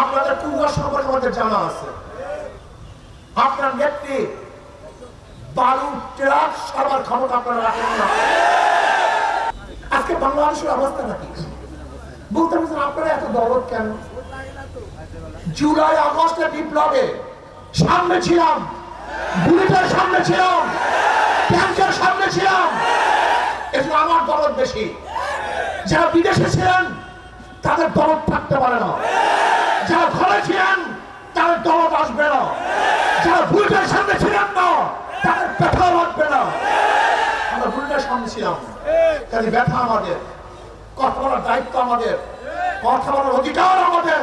আপনাদের পূর্ব সম্পর্কে আমাদের জানা আছে। আপনার বালু ট্রাক সবার ক্ষমতা আপনারা রাখেন না। আজকে বাংলাদেশের অবস্থা নাকি? বলতে পারছেন আপনারা এত দরদ কেন? জুলাই আগস্টের বিপ্লবে সামনে ছিলাম, বুলেটের সামনে ছিলাম, ট্যাঙ্কের সামনে ছিলাম। এজন্য আমার দরদ বেশি। যারা বিদেশে ছিলেন, তাদের দরদ থাকতে পারে না। ঘরে ছিলেন তাদের দরদ আসবে না, যারা বুলেটের সামনে ছিলেন না তাদের ব্যথা লাগবে না। আমরা বুলেটের সামনে ছিলাম কাজে ব্যথা আমাদের, কথা বলার দায়িত্ব আমাদের, কথা বলার অধিকার আমাদের।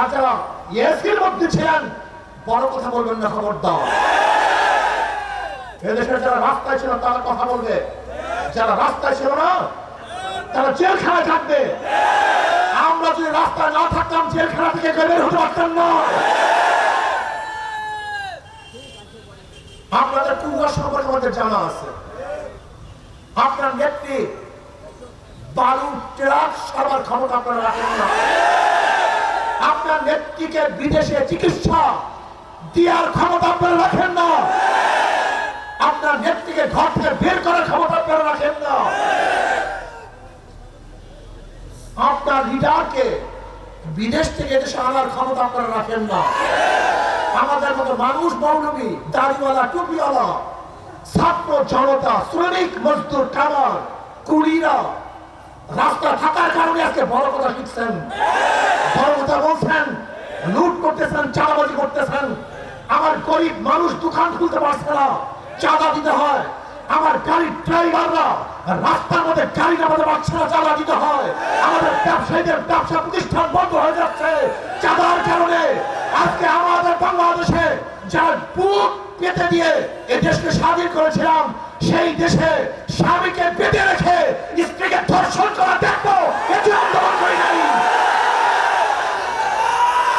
আর এসির মধ্যে ছিলেন, বড় কথা বলবেন না খবর দাও এদেশের যারা রাস্তায় ছিল, তারা কথা বলবে। যারা রাস্তায় ছিল না, তারা জেলখানায় থাকবে। আমরা যদি রাস্তায় না থাকতাম, জেলখানা থেকে বের হতে পারতাম না। আপনাদের পূর্ব সম্পর্কে আমাদের জানা আছে। আপনার নেত্রী বালু ট্রাক সবার ক্ষমতা আপনারা রাখেন না। আপনার নেত্রীকে বিদেশে চিকিৎসা দেওয়ার ক্ষমতা আপনারা রাখেন না আপনার নেত্রীকে ঘর থেকে বের করার ক্ষমতা আপনারা রাখেন না আপনার লিডারকে বিদেশ থেকে এদেশে আনার ক্ষমতা আপনারা রাখেন না। আমাদের মতো মানুষ মৌলবী দাড়িওয়ালা, টুপিওয়ালা, ছাত্র জনতা, শ্রমিক, মজদুর কামার কুড়িরা রাস্তা থাকার কারণে আজকে বড় কথা শিখছেন। বড় কথা বলছেন, লুট করতেছেন, চাঁদাবাজি করতেছেন। আমার গরিব মানুষ দোকান খুলতে পারছে না, চাঁদা দিতে হয়। আমার গাড়ির ড্রাইভাররা রাস্তার মধ্যে গাড়ি আমাদের বাচ্চারা চালা দিতে হয়। আমাদের ব্যবসায়ীদের ব্যবসা প্রতিষ্ঠান বন্ধ হয়ে যাচ্ছে। চাঁদার কারণে আজকে আমাদের বাংলাদেশে যার বুক পেতে দিয়ে এ দেশকে স্বাধীন করেছিলাম, সেই দেশে স্বামীকে পেতে রেখে স্ত্রীকে ধর্ষণ করা দেখব।